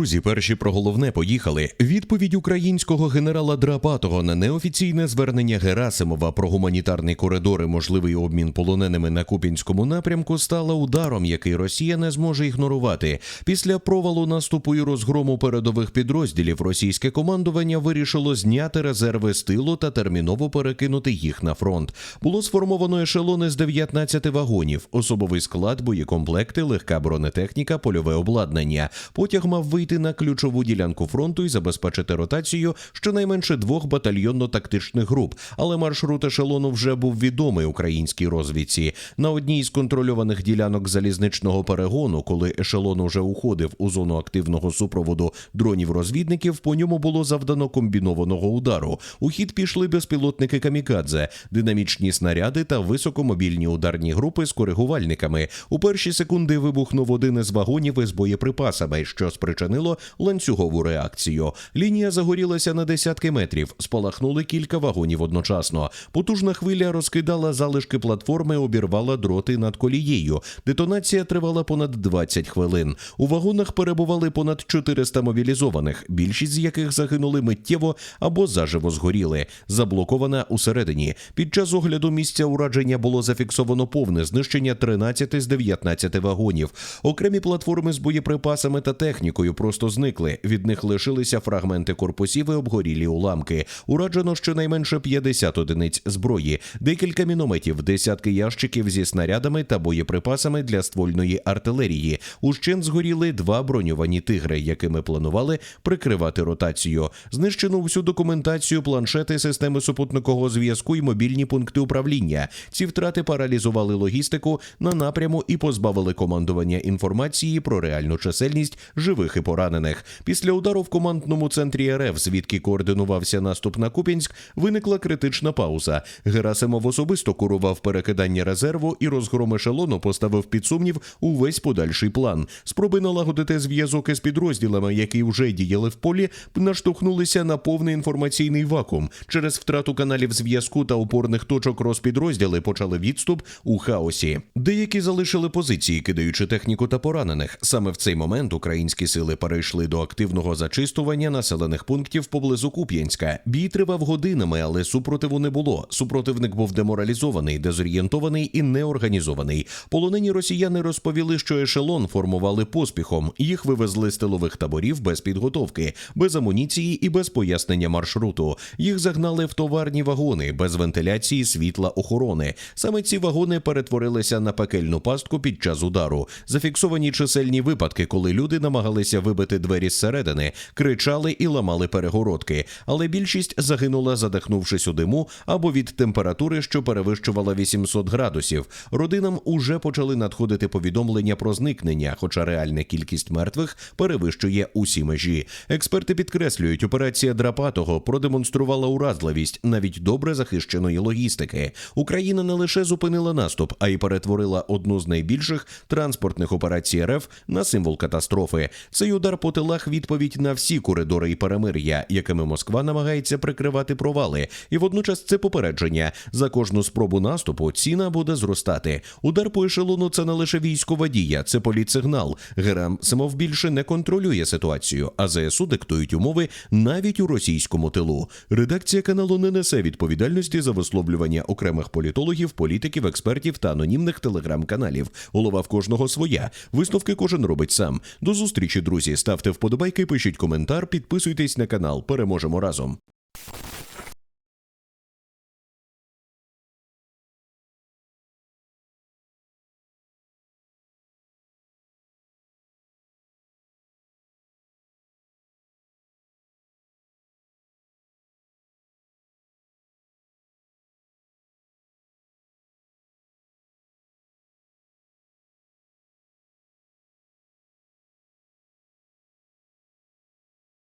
Друзі, перші про головне поїхали. Відповідь українського генерала Драпатого на неофіційне звернення Герасимова про гуманітарний коридор і можливий обмін полоненими на Купінському напрямку стала ударом, який Росія не зможе ігнорувати. Після провалу наступу і розгрому передових підрозділів російське командування вирішило зняти резерви з тилу та терміново перекинути їх на фронт. Було сформовано ешелони з 19 вагонів, особовий склад, боєкомплекти, легка бронетехніка, польове обладнання. Потяг мав вийти на ключову ділянку фронту і забезпечити ротацію щонайменше двох батальйонно-тактичних груп. Але маршрут ешелону вже був відомий українській розвідці. На одній з контрольованих ділянок залізничного перегону, коли ешелон уже уходив у зону активного супроводу дронів-розвідників, по ньому було завдано комбінованого удару. У хід пішли безпілотники камікадзе, динамічні снаряди та високомобільні ударні групи з коригувальниками. У перші секунди вибухнув один із вагонів із боєприпасами, що спричинило ланцюгову реакцію. Лінія загорілася на десятки метрів, спалахнули кілька вагонів одночасно. Потужна хвиля розкидала залишки платформи, обірвала дроти над колією. Детонація тривала понад 20 хвилин. У вагонах перебували понад 400 мобілізованих, більшість з яких загинули миттєво або заживо згоріли. Заблокована усередині. Під час огляду місця ураження було зафіксовано повне знищення 13 з 19 вагонів. Окремі платформи з боєприпасами та технікою просто зникли. Від них лишилися фрагменти корпусів і обгорілі уламки. Ураджено щонайменше 50 одиниць зброї, декілька мінометів, десятки ящиків зі снарядами та боєприпасами для ствольної артилерії. Ущен згоріли два броньовані тигри, якими планували прикривати ротацію. Знищено всю документацію, планшети, системи супутникового зв'язку і мобільні пункти управління. Ці втрати паралізували логістику на напряму і позбавили командування інформації про реальну чисельність живих і поранених. Після удару в командному центрі РФ, звідки координувався наступ на Купінськ, виникла критична пауза. Герасимов особисто курував перекидання резерву і розгром ешелону поставив під сумнів увесь подальший план. Спроби налагодити зв'язок із підрозділами, які вже діяли в полі, наштовхнулися на повний інформаційний вакуум. Через втрату каналів зв'язку та опорних точок розпідрозділи почали відступ у хаосі. Деякі залишили позиції, кидаючи техніку та поранених. Саме в цей момент українські сили перейшли до активного зачистування населених пунктів поблизу Куп'янська. Бій тривав годинами, але супротиву не було. Супротивник був деморалізований, дезорієнтований і неорганізований. Полонені росіяни розповіли, що ешелон формували поспіхом. Їх вивезли з тилових таборів без підготовки, без амуніції і без пояснення маршруту. Їх загнали в товарні вагони без вентиляції, світла, охорони. Саме ці вагони перетворилися на пекельну пастку під час удару. Зафіксовані чисельні випадки, коли люди намагалися вибити двері зсередини, кричали і ламали перегородки. Але більшість загинула, задихнувшись у диму або від температури, що перевищувала 800 градусів. Родинам уже почали надходити повідомлення про зникнення, хоча реальна кількість мертвих перевищує усі межі. Експерти підкреслюють, операція Драпатого продемонструвала уразливість навіть добре захищеної логістики. Україна не лише зупинила наступ, а й перетворила одну з найбільших транспортних операцій РФ на символ катастрофи. Цей удар по тилах відповідь на всі коридори і перемир'я, якими Москва намагається прикривати провали, і водночас це попередження. За кожну спробу наступу ціна буде зростати. Удар по ешелону це не лише військова дія, це політсигнал. Герасимов більше не контролює ситуацію, а ЗСУ диктують умови навіть у російському тилу. Редакція каналу не несе відповідальності за висловлювання окремих політологів, політиків, експертів та анонімних телеграм-каналів. Голова в кожного своя. Висновки кожен робить сам. До зустрічі, друзі ставте вподобайки, пишіть коментар, підписуйтесь на канал. Переможемо разом.